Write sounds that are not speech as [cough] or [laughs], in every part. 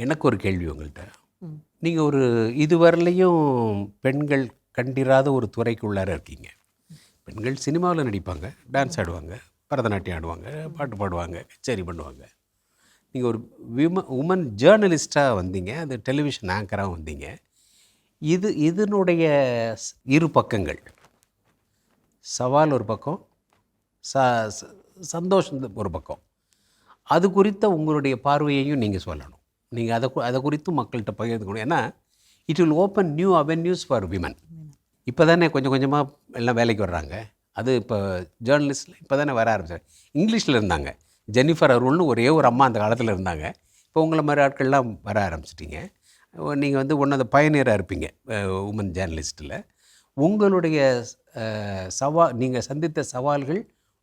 எனக்கு ஒரு கேள்வி உங்கள்கிட்ட நீங்கள் ஒரு இதுவரையிலையும் பெண்கள் கண்டிராத ஒரு துறைக்குள்ளார இருக்கீங்க. பெண்கள் சினிமாவில் நடிப்பாங்க டான்ஸ் ஆடுவாங்க பரதநாட்டியம் ஆடுவாங்க பாட்டு பாடுவாங்க கச்சேரி பண்ணுவாங்க. நீங்கள் ஒரு விம உமன் ஜேர்னலிஸ்ட்டாக வந்தீங்க அது டெலிவிஷன் ஆங்கராக வந்தீங்க. இது இதனுடைய இரு பக்கங்கள். சவால் ஒரு பக்கம் ச- சந்தோஷம் ஒரு பக்கம். அது குறித்த உங்களுடைய பார்வையையும் நீங்கள் சொல்லணும். நீங்கள் அதை அதை குறித்து மக்கள்கிட்ட பகிர்ந்துக்கணும். ஏன்னா it will open new avenues for women இப்போ தானே கொஞ்சம் கொஞ்சமாக எல்லாம் வேலைக்கு வர்றாங்க. அது இப்போ ஜேர்னலிஸ்டில் இப்போ தானே வர ஆரம்பிச்சாங்க. இங்கிலீஷில் இருந்தாங்க. ஜெனிஃபர் அருள்னு ஒரே ஒரு அம்மா அந்த காலத்தில் இருந்தாங்க. இப்போ உங்களை மாதிரி ஆட்கள்லாம் வர ஆரம்பிச்சிட்டிங்க. நீங்கள் வந்து ஒன்று அந்த பயனியராக இருப்பீங்க உமன் ஜேர்னலிஸ்ட்டில் உங்களுடைய சவா நீங்கள் சந்தித்த சவால்கள்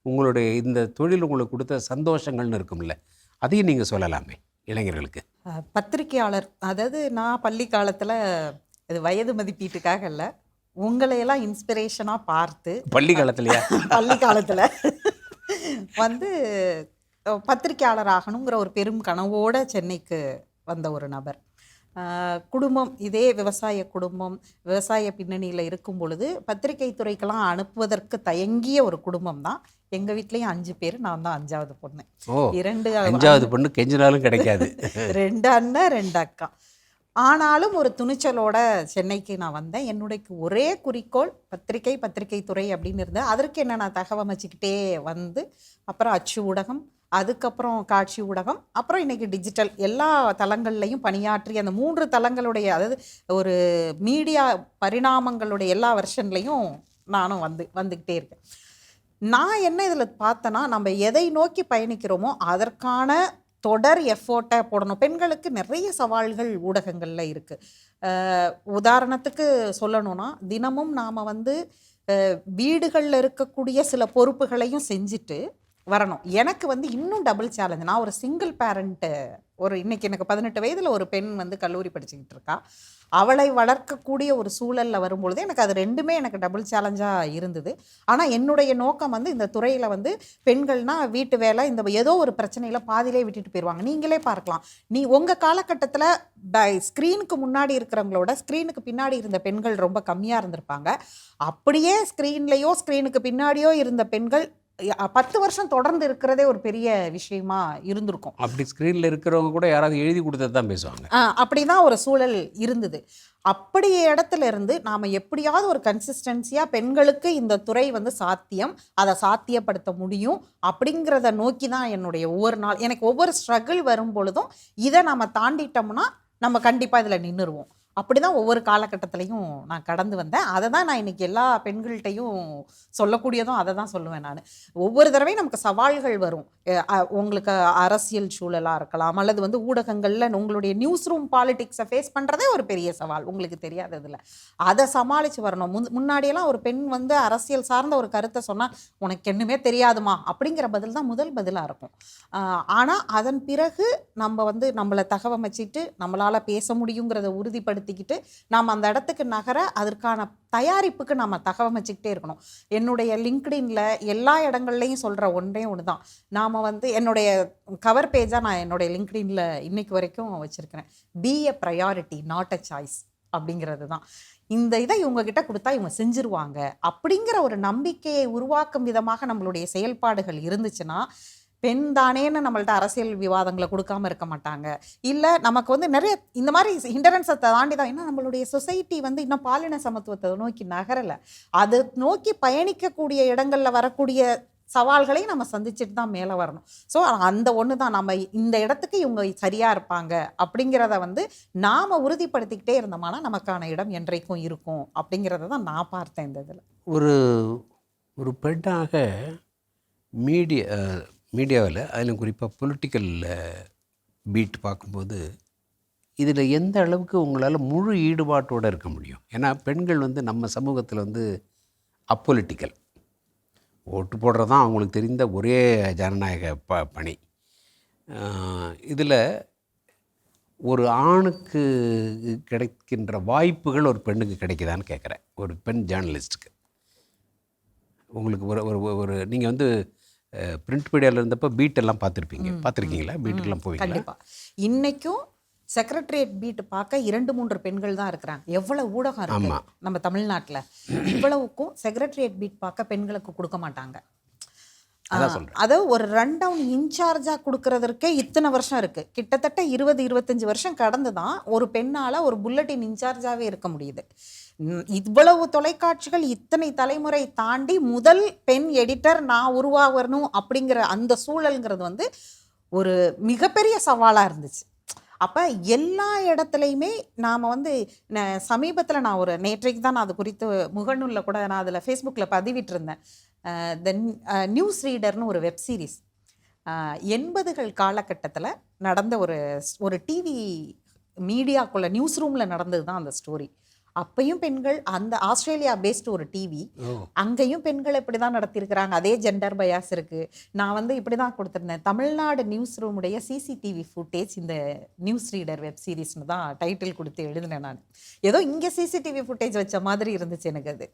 உங்களுடைய இந்த தொழில் உங்களுக்கு கொடுத்த சந்தோஷங்கள்னு இருக்கும்ல அதையும் நீங்கள் சொல்லலாமே. இளைஞர்களுக்கு. அஹ், பத்திரிக்கையாளர் அதாவது நான் பள்ளி காலத்தில் இது வயது மதிப்பீட்டுக்காக இல்லை உங்களையெல்லாம் இன்ஸ்பிரேஷனாக பார்த்து பள்ளி காலத்துலையா? [laughs] பள்ளி காலத்தில் வந்து அஹ், பத்திரிக்கையாளர் ஆகணுங்கிற ஒரு பெரும் கனவோட சென்னைக்கு வந்த ஒரு நபர். குடும்பம் இதே விவசாய குடும்பம் விவசாய பின்னணியில் இருக்கும் பொழுது பத்திரிகை துறைக்கெல்லாம் அனுப்புவதற்கு தயங்கிய ஒரு குடும்பம் தான். எங்கள் வீட்லேயும் அஞ்சு பேர் நான் தான் அஞ்சாவது பொண்ணு. இரண்டு அஞ்சாவது பொண்ணு கெஞ்சினாலும் கிடைக்காது. [laughs] ரெண்டு அண்ணன் ரெண்டு அக்கா. ஆனாலும் ஒரு துணிச்சலோட சென்னைக்கு நான் வந்தேன். என்னுடைய ஒரே குறிக்கோள் பத்திரிகை பத்திரிகை துறை அப்படின்னு இருந்தேன் அதற்கு என்ன நான் தகவமைச்சுக்கிட்டே வந்து அப்புறம் அச்சு ஊடகம் அதுக்கப்புறம் காட்சி ஊடகம் அப்புறம் இன்னைக்கு டிஜிட்டல் எல்லா தளங்கள்லையும் பணியாற்றி அந்த மூன்று தளங்களுடைய அதாவது ஒரு மீடியா பரிணாமங்களுடைய எல்லா வெர்ஷன்லையும் நானும் வந்து வந்துக்கிட்டே இருக்கேன். நான் என்ன இதில் பார்த்தேன்னா நம்ம எதை நோக்கி பயணிக்கிறோமோ அதற்கான தொடர் எஃபோர்ட்டை போடணும். பெண்களுக்கு நிறைய சவால்கள் ஊடகங்களில் இருக்குது உதாரணத்துக்கு சொல்லணும்னா தினமும் நாம் வந்து வீடுகளில் இருக்கக்கூடிய சில பொறுப்புகளையும் செஞ்சுட்டு வரணும். எனக்கு வந்து இன்னும் டபுள் சேலஞ்சு நான் ஒரு சிங்கிள் பேரண்ட்டு ஒரு இன்னைக்கு எனக்கு பதினெட்டு வயதில் ஒரு பெண் வந்து கல்லூரி படிச்சுக்கிட்டு இருக்கா. அவளை வளர்க்கக்கூடிய ஒரு சூழலில் வரும்பொழுது எனக்கு அது ரெண்டுமே எனக்கு டபுள் சேலஞ்சாக இருந்தது. ஆனால் என்னுடைய நோக்கம் வந்து இந்த துறையில் வந்து பெண்கள்னால் வீட்டு வேலை இந்த ஏதோ ஒரு பிரச்சனையில் பாதியிலே விட்டுட்டு போயிடுவாங்க நீங்களே பார்க்கலாம். நீ உங்கள் காலகட்டத்தில் ஸ்க்ரீனுக்கு முன்னாடி இருக்கிறவங்களோட ஸ்க்ரீனுக்கு பின்னாடி இருந்த பெண்கள் ரொம்ப கம்மியாக இருந்திருப்பாங்க. அப்படியே ஸ்க்ரீன்லேயோ ஸ்க்ரீனுக்கு பின்னாடியோ இருந்த பெண்கள் பத்து வருஷம் தொடர்ந்து இருக்கிறதே ஒரு பெரிய விஷயமா இருந்திருக்கும். அப்படி ஸ்க்ரீனில் இருக்கிறவங்க கூட யாராவது எழுதி கொடுத்தது தான் பேசுவாங்க. அப்படிதான் ஒரு சூழல் இருந்தது. அப்படி இடத்துல இருந்து நாம் எப்படியாவது ஒரு கன்சிஸ்டன்சியாக பெண்களுக்கு இந்த துறை வந்து சாத்தியம் அதை சாத்தியப்படுத்த முடியும் அப்படிங்கிறத நோக்கி தான் என்னுடைய ஒவ்வொரு நாள் எனக்கு ஒவ்வொரு ஸ்ட்ரகிள் வரும் பொழுதும் இதை நம்ம தாண்டிட்டோம்னா நம்ம கண்டிப்பாக இதில் நின்றுருவோம் அப்படி தான் ஒவ்வொரு காலகட்டத்திலையும் நான் கடந்து வந்தேன். அதை தான் நான் இன்னைக்கு எல்லா பெண்கள்கிட்டையும் சொல்லக்கூடியதும் அதை தான் சொல்லுவேன் நான். ஒவ்வொரு தடவையும் நமக்கு சவால்கள் வரும். உங்களுக்கு அரசியல் சூழலாக இருக்கலாம் அல்லது வந்து ஊடகங்களில் உங்களுடைய நியூஸ் ரூம் பாலிடிக்ஸை ஃபேஸ் பண்ணுறதே ஒரு பெரிய சவால். உங்களுக்கு தெரியாததில். அதை சமாளித்து வரணும். முன் முன்னாடியெல்லாம் ஒரு பெண் வந்து அரசியல் சார்ந்த ஒரு கருத்தை சொன்னால் உனக்கு என்னமே தெரியாதுமா? அப்படிங்கிற பதில் தான் முதல் பதிலாக இருக்கும். ஆனால் அதன் பிறகு நம்ம வந்து நம்மளை தகவமைச்சிட்டு நம்மளால் பேச முடியுங்கிறத உறுதிப்படுத்தி பயன்படுத்திக்கிட்டு நாம் அந்த இடத்துக்கு நகர அதற்கான தயாரிப்புக்கு நம்ம தகவமைச்சிக்கிட்டே இருக்கணும். என்னுடைய லிங்க்டின்ல எல்லா இடங்கள்லையும் சொல்கிற ஒன்றே ஒன்று தான் நாம் வந்து என்னுடைய கவர் பேஜாக நான் என்னுடைய லிங்க்டின்ல இன்னைக்கு வரைக்கும் வச்சுருக்கிறேன். Be a priority not a choice அப்படிங்கிறது தான் இந்த இதை இவங்ககிட்ட கொடுத்தா இவங்க செஞ்சுருவாங்க. அப்படிங்கிற ஒரு நம்பிக்கையை உருவாக்கும் விதமாக நம்மளுடைய செயல்பாடுகள் இருந்துச்சுன்னா பெண் தானேன்னு நம்மள்ட்ட அரசியல் விவாதங்களை கொடுக்காம இருக்க மாட்டாங்க. இல்லை நமக்கு வந்து நிறைய இந்த மாதிரி ஹிண்டரன்ஸை தாண்டி தான் ஏன்னா நம்மளுடைய சொசைட்டி வந்து இன்னும் பாலின சமத்துவத்தை நோக்கி நகரலை. அது நோக்கி பயணிக்கக்கூடிய இடங்களில் வரக்கூடிய சவால்களையும் நம்ம சந்திச்சுட்டு தான் மேலே வரணும். ஸோ அந்த ஒன்று தான் நம்ம இந்த இடத்துக்கு இவங்க சரியாக இருப்பாங்க அப்படிங்கிறத வந்து நாம் உறுதிப்படுத்திக்கிட்டே இருந்தோம்னா நமக்கான இடம் என்றைக்கும் இருக்கும் அப்படிங்கிறத தான் நான் பார்த்தேன் இந்த இதில். ஒரு ஒரு பெண்ணாக மீடியா மீடியாவில் அதிலும் குறிப்பாக பொலிட்டிக்கல் பீட் பார்க்கும்போது இதில் எந்த அளவுக்கு உங்களால் முழு ஈடுபாட்டோடு இருக்க முடியும்? ஏன்னா பெண்கள் வந்து நம்ம சமூகத்தில் வந்து அப்பொலிட்டிக்கல் ஓட்டு போடுறது தான் அவங்களுக்கு தெரிந்த ஒரே ஜனநாயக ப பணி. இதில் ஒரு ஆணுக்கு கிடைக்கின்ற வாய்ப்புகள் ஒரு பெண்ணுக்கு கிடைக்குதான்னு கேட்குறேன். ஒரு பெண் ஜேர்னலிஸ்ட்டுக்கு உங்களுக்கு ஒரு ஒரு ஒரு நீங்கள் வந்து பிரிண்ட் மீடியாவில் இருந்தப்போ பீட் எல்லாம் பார்த்துருப்பீங்க. பார்த்துருக்கீங்களா? பீட்டுக்கெல்லாம் போவீங்களா? கண்டிப்பாக இன்னைக்கும் செக்ரட்டரியேட் பீட் பார்க்க இரண்டு மூன்று பெண்கள் தான் இருக்கிறாங்க. எவ்வளவு ஊடகம் இருக்கு. நம்ம தமிழ்நாட்டுல. இவ்வளவுக்கும் செக்ரட்டரியேட் பீட் பார்க்க பெண்களுக்கு கொடுக்க மாட்டாங்க. அதான் ஆ, சொல்றேன். அது ஒரு ரன் டவுன் இன்சார்ஜா கொடுக்கறதற்கே இத்தனை வருஷம் இருக்கு. கிட்டத்தட்ட இருபது இருபத்தஞ்சு வருஷம் கடந்து தான் ஒரு பெண்ணால ஒரு புல்லட்டின் இன்சார்ஜாவே இருக்க முடியுது. இவ்வளவு தொலைக்காட்சிகள் இத்தனை தலைமுறை தாண்டி முதல் பெண் எடிட்டர் நான் உருவாகணும் அப்படிங்கிற அந்த சூழல்ங்கிறது வந்து ஒரு மிகப்பெரிய சவாலாக இருந்துச்சு. அப்போ எல்லா இடத்துலையுமே நாம் வந்து சமீபத்தில் நான் ஒரு நேற்றைக்கு தான் நான் அது குறித்து முகநூலில் கூட நான் அதில் ஃபேஸ்புக்கில் பதிவிட்டிருந்தேன். தென் நியூஸ் ரீடர்னு ஒரு வெப் சீரிஸ் எண்பதுகள் காலகட்டத்தில் நடந்த ஒரு ஒரு டிவி மீடியாக்குள்ளே நியூஸ் ரூமில் நடந்தது தான் அந்த ஸ்டோரி அப்பையும் பெண்கள் அந்த ஆஸ்திரேலியா பேஸ்டு ஒரு டிவி அங்கேயும் பெண்கள் இப்படி தான் நடத்தியிருக்கிறாங்க. அதே ஜெண்டர் பயாஸ் இருக்கு. நான் வந்து இப்படி தான் கொடுத்துருந்தேன். தமிழ்நாடு நியூஸ் ரூமுடைய சிசிடிவி ஃபுட்டேஜ் இந்த நியூஸ் ரீடர் வெப் சீரிஸ்னு தான் டைட்டில் கொடுத்து எழுதினேன் நான். ஏதோ இங்கே சிசிடிவி ஃபுட்டேஜ் வச்ச மாதிரி இருந்துச்சு எனக்கு அது.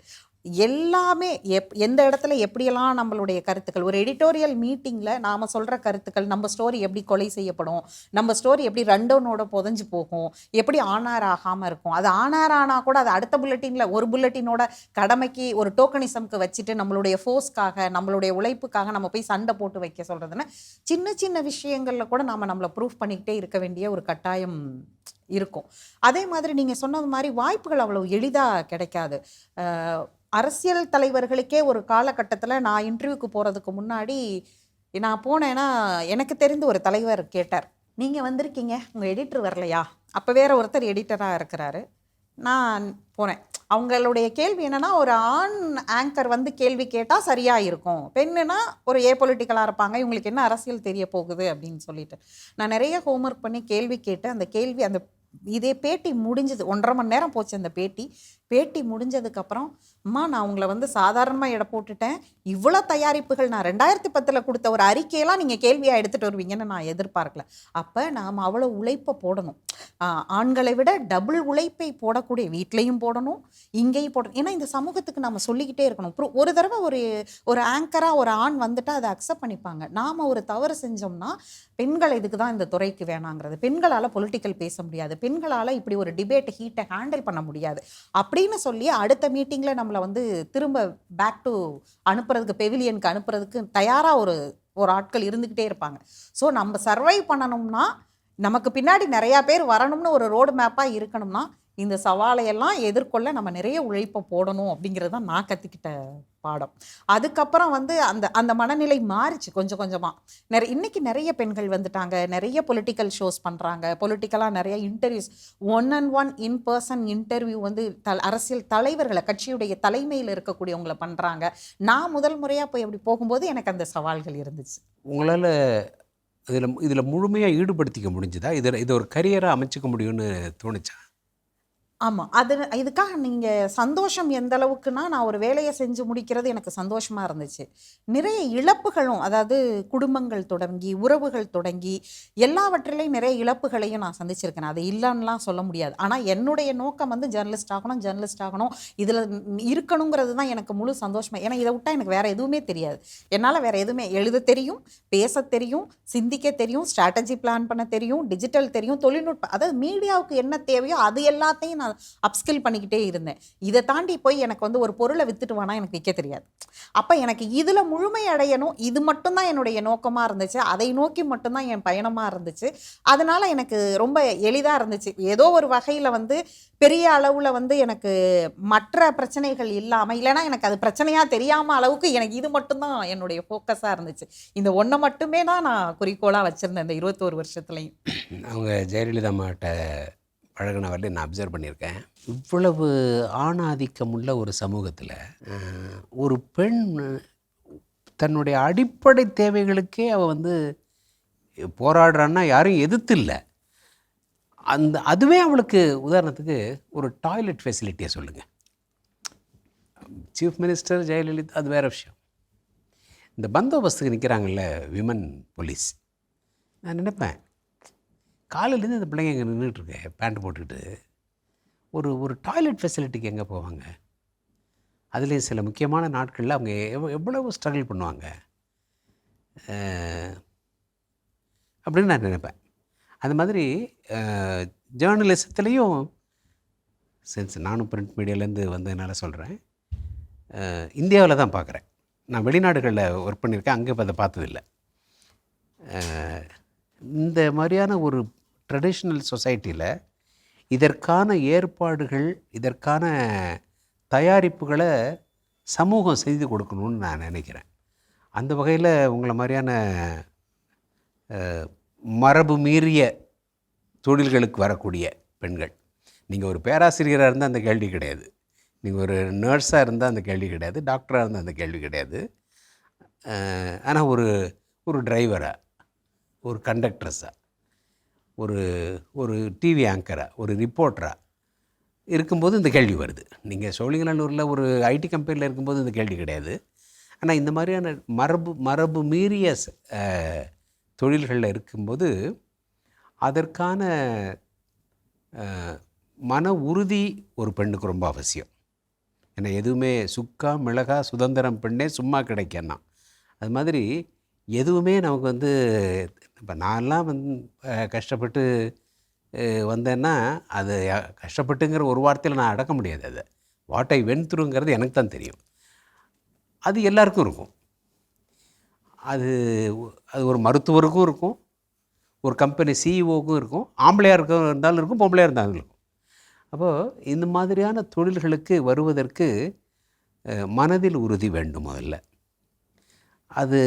எல்லாமே எப் எந்த இடத்துல எப்படியெல்லாம் நம்மளுடைய கருத்துக்கள் ஒரு எடிட்டோரியல் மீட்டிங்கில் நாம் சொல்கிற கருத்துக்கள் நம்ம ஸ்டோரி எப்படி கொலை செய்யப்படும் நம்ம ஸ்டோரி எப்படி ரண்டோனோட புதஞ்சு போகும் எப்படி ஆனார் ஆகாமல் இருக்கும் அது ஆனார் ஆனா கூட அது அடுத்த புல்லட்டினில் ஒரு புல்லட்டினோட கடமைக்கு ஒரு டோக்கனிசம்க்கு வச்சுட்டு நம்மளுடைய ஃபோர்ஸ்க்காக நம்மளுடைய உழைப்புக்காக நம்ம போய் சண்டை போட்டு வைக்க சொல்கிறதுன்னு சின்ன சின்ன விஷயங்களில் கூட நாம் நம்மளை ப்ரூஃப் பண்ணிக்கிட்டே இருக்க வேண்டிய ஒரு கட்டாயம் இருக்கும். அதே மாதிரி நீங்கள் சொன்னது மாதிரி வாய்ப்புகள் அவ்வளோ எளிதாக கிடைக்காது. அரசியல் தலைவர்களுக்கே ஒரு காலகட்டத்தில் நான் இன்டர்வியூக்கு போகிறதுக்கு முன்னாடி நான் போனேன்னா எனக்கு தெரிந்த ஒரு தலைவர் கேட்டார். நீங்கள் வந்திருக்கீங்க உங்கள் எடிட்டர் வரலையா? அப்போ வேற ஒருத்தர் எடிட்டராக இருக்கிறாரு. நான் போனேன். அவங்களுடைய கேள்வி என்னென்னா ஒரு ஆண் ஆங்கர் வந்து கேள்வி கேட்டால் சரியாக இருக்கும். பெண்ணுனா ஒரு ஏ பொலிட்டிக்கலாக இருப்பாங்க. இவங்களுக்கு என்ன அரசியல் தெரிய போகுது அப்படின்னு சொல்லிட்டு. நான் நிறைய ஹோம்ஒர்க் பண்ணி கேள்வி கேட்டு அந்த கேள்வி அந்த இதே பேட்டி முடிஞ்சது ஒன்றரை மணி நேரம் போச்சு அந்த பேட்டி. பேட்டி முடிஞ்சதுக்கப்புறம் அம்மா நான் உங்களை வந்து சாதாரணமாக எடை போட்டுட்டேன். இவ்வளோ தயாரிப்புகள் நான் ரெண்டாயிரத்தி பத்தில் கொடுத்த ஒரு அறிக்கையெல்லாம் நீங்கள் கேள்வியாக எடுத்துகிட்டு வருவீங்கன்னு நான் எதிர்பார்க்கல. அப்போ நாம் அவ்வளோ உழைப்பை போடணும். ஆண்களை விட டபுள் உழைப்பை போடக்கூடிய வீட்லேயும் போடணும் இங்கேயும் போடணும். ஏன்னா இந்த சமூகத்துக்கு நம்ம சொல்லிக்கிட்டே இருக்கணும். ஒரு தடவை ஒரு ஒரு ஆங்கராக ஒரு ஆண் வந்துட்டு அதை அக்செப்ட் பண்ணிப்பாங்க. நாம் ஒரு தவறு செஞ்சோம்னா பெண்கள் இதுக்கு தான் இந்த துறைக்கு வேணாங்கிறது. பெண்களால் பொலிட்டிக்கல் பேச முடியாது. பெண்களால் இப்படி ஒரு டிபேட் ஹீட்டை ஹேண்டில் பண்ண முடியாது. அப்படின்னு சொல்லி அடுத்த மீட்டிங்கில் நம்மளை வந்து திரும்ப பேக் டு அனுப்புறதுக்கு பெவிலியனுக்கு அனுப்புறதுக்கு தயாராக ஒரு ஒரு ஆட்கள் இருந்துக்கிட்டே இருப்பாங்க. ஸோ நம்ம சர்வை பண்ணணும்னா நமக்கு பின்னாடி நிறையா பேர் வரணும்னு ஒரு ரோடு மேப்பாக இருக்கணும்னா இந்த சவாலையெல்லாம் எதிர்கொள்ள நம்ம நிறைய உழைப்பை போடணும் அப்படிங்கிறது தான் நான் கற்றுக்கிட்ட பாடம். அதுக்கப்புறம் வந்து அந்த அந்த மனநிலை மாறிச்சு கொஞ்சம் கொஞ்சமாக நிறைய இன்றைக்கி நிறைய பெண்கள் வந்துட்டாங்க. நிறைய பொலிட்டிக்கல் ஷோஸ் பண்ணுறாங்க பொலிட்டிக்கலாக நிறைய interviews one and one in person interview வந்து த அரசியல் தலைவர்களை கட்சியுடைய தலைமையில் இருக்கக்கூடியவங்களை பண்ணுறாங்க நான் முதல் முறையாக போய் அப்படி போகும்போது எனக்கு அந்த சவால்கள் இருந்துச்சு. உங்களால் இதில் இதில் முழுமையாக ஈடுபடுத்திக்க முடிஞ்சுதா? இதில் இதை ஒரு கரியராக அமைச்சிக்க முடியும்னு தோணுச்சா? ஆமாம் அது இதுக்காக நீங்கள் சந்தோஷம் எந்த அளவுக்குன்னா நான் ஒரு வேலையை செஞ்சு முடிக்கிறது எனக்கு சந்தோஷமாக இருந்துச்சு. நிறைய இழப்புகளும் அதாவது குடும்பங்கள் தொடங்கி உறவுகள் தொடங்கி எல்லாவற்றிலையும் நிறைய இழப்புகளையும் நான் சந்திச்சிருக்கேன். அது இல்லைன்னுலாம் சொல்ல முடியாது. ஆனால் என்னுடைய நோக்கம் வந்து ஜேர்னலிஸ்ட் ஆகணும் ஜேர்னலிஸ்ட் ஆகணும். இதில் இருக்கணுங்கிறது தான் எனக்கு முழு சந்தோஷமாக ஏன்னா இதை விட்டால் எனக்கு வேறு எதுவுமே தெரியாது. என்னால் வேறு எதுவுமே எழுத தெரியும் பேச தெரியும் சிந்திக்க தெரியும் ஸ்ட்ராட்டஜி பிளான் பண்ண தெரியும் டிஜிட்டல் தெரியும் தொழில்நுட்பம் அதாவது மீடியாவுக்கு என்ன தேவையோ அது எல்லாத்தையும் நான் அப்ஸ்கில் பண்ணிக்கிட்டே இருந்தேன். இதை தாண்டி போய் எனக்கு வந்து ஒரு பொருளை வித்துட்டு வானா எனக்கு விற்க தெரியாது. அப்போ எனக்கு இதில் முழுமை அடையணும் இது மட்டும்தான் என்னுடைய நோக்கமாக இருந்துச்சு அதை நோக்கி மட்டும்தான் என் பயணமாக இருந்துச்சு. அதனால எனக்கு ரொம்ப எளிதாக இருந்துச்சு. ஏதோ ஒரு வகையில் வந்து பெரிய அளவில் வந்து எனக்கு மற்ற பிரச்சனைகள் இல்லாமல் இல்லைன்னா எனக்கு அது பிரச்சனையாக தெரியாமல் அளவுக்கு எனக்கு இது மட்டும்தான் என்னுடைய ஃபோக்கஸாக இருந்துச்சு. இந்த ஒன்றை மட்டுமே தான் நான் குறிக்கோளாக வச்சுருந்தேன் இந்த இருபத்தோரு வருஷத்துலையும். அவங்க ஜெயலலிதா அம்மாட்ட பழகின நான் அப்சர்வ் பண்ணியிருக்கேன். இவ்வளவு ஆணாதிக்கம் உள்ள ஒரு சமூகத்தில் ஒரு பெண் தன்னுடைய அடிப்படை தேவைகளுக்கே அவள் வந்து போராடுறான்னா யாரும் எதிர்த்து இல்லை அந்த அதுவே அவளுக்கு உதாரணத்துக்கு ஒரு டாய்லெட் ஃபெசிலிட்டியை சொல்லுங்கள் சீஃப் மினிஸ்டர் ஜெயலலிதா அது வேறு விஷயம். இந்த பந்தோபஸ்துக்கு நிற்கிறாங்கல்ல விமன் போலீஸ் நான் நினைப்பேன். காலையிலேருந்து இந்த பிள்ளைங்க இங்கே நின்றுட்டுருக்கு பேண்ட் போட்டுக்கிட்டு ஒரு ஒரு டாய்லெட் ஃபெசிலிட்டிக்கு எங்கே போவாங்க? அதுலேயும் சில முக்கியமான நாட்களில் அவங்க எவ் எவ்வளவு ஸ்ட்ரகிள் பண்ணுவாங்க? அப்படின்னு நான் நினைப்பேன். அது மாதிரி ஜேர்னலிசத்துலேயும் சின்ஸ் நானும் பிரிண்ட் மீடியாலேருந்து வந்ததுனால சொல்கிறேன் இந்தியாவில் தான் பார்க்குறேன். நான் வெளிநாடுகளில் ஒர்க் பண்ணியிருக்கேன் அங்கே இப்போ அதை பார்த்ததில்ல. இந்த மாதிரியான ஒரு ட்ரெடிஷ்னல் சொசைட்டியில் இதற்கான ஏற்பாடுகள் இதற்கான தயாரிப்புகளை சமூகம் செய்து கொடுக்கணும்னு நான் நினைக்கிறேன். அந்த வகையில் உங்களை மாதிரியான மரபு மீறிய தொழில்களுக்கு வரக்கூடிய பெண்கள். நீங்கள் ஒரு பேராசிரியராக இருந்தால் அந்த கேள்வி கிடையாது. நீங்கள் ஒரு நர்ஸாக இருந்தால் அந்த கேள்வி கிடையாது. டாக்டராக இருந்தால் அந்த கேள்வி கிடையாது. ஆனால் ஒரு ஒரு டிரைவராக ஒரு கண்டக்டர்ஸாக ஒரு ஒரு டிவி ஆங்கராக ஒரு ரிப்போர்ட்டராக இருக்கும்போது இந்த கேள்வி வருது. நீங்கள் சோழிங்கநல்லூரில் ஒரு ஐடி கம்பெனியில் இருக்கும்போது இந்த கேள்வி கிடையாது. ஆனால் இந்த மாதிரியான மரபு மரபு மீறிய தொழில்களில் இருக்கும்போது அதற்கான மன உறுதி ஒரு பெண்ணுக்கு ரொம்ப அவசியம். ஏன்னா எதுவுமே சுக்கா மிளகா சுதந்திரம் பெண்ணே சும்மா கிடைக்கன்னா. அது மாதிரி எதுவுமே நமக்கு வந்து இப்போ நான்லாம் வந்து கஷ்டப்பட்டு வந்தேன்னா அது கஷ்டப்பட்டுங்கிற ஒரு வார்த்தையில் நான் அடக்க முடியாது அதை. வாட்டை வெண்துருங்கிறது எனக்கு தான் தெரியும். அது எல்லாருக்கும் இருக்கும். அது அது ஒரு மருத்துவருக்கும் இருக்கும். ஒரு கம்பெனி சிஇஓக்கும் இருக்கும். ஆம்பளையாக இருக்க இருந்தாலும் இருக்கும் பொம்பளையாக இருந்தாலும் இருக்கும். அப்போது இந்த மாதிரியான தொழில்களுக்கு வருவதற்கு மனதில் உறுதி வேண்டும் முதல்ல. அது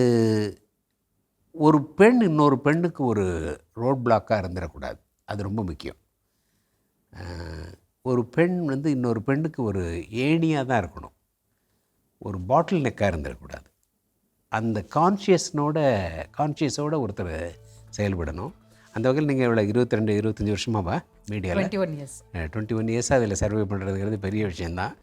ஒரு பெண் இன்னொரு பெண்ணுக்கு ஒரு ரோட் பிளாக்காக இருந்துடக்கூடாது அது ரொம்ப முக்கியம். ஒரு பெண் வந்து இன்னொரு பெண்ணுக்கு ஒரு ஏணியாக தான் இருக்கணும். ஒரு பாட்டில் நெக்காக இருந்துடக்கூடாது அந்த கான்ஷியஸ்னோட கான்ஷியஸோட ஒருத்தர் செயல்படணும். அந்த வகையில் நீங்கள் இவ்வளோ இருபத்தி ரெண்டு இருபத்தஞ்சி வருஷமாவா? மீடியாவில் twenty one years twenty one இயர்ஸாக அதில் சர்வே பண்ணுறதுங்கிறது பெரிய விஷயந்தான்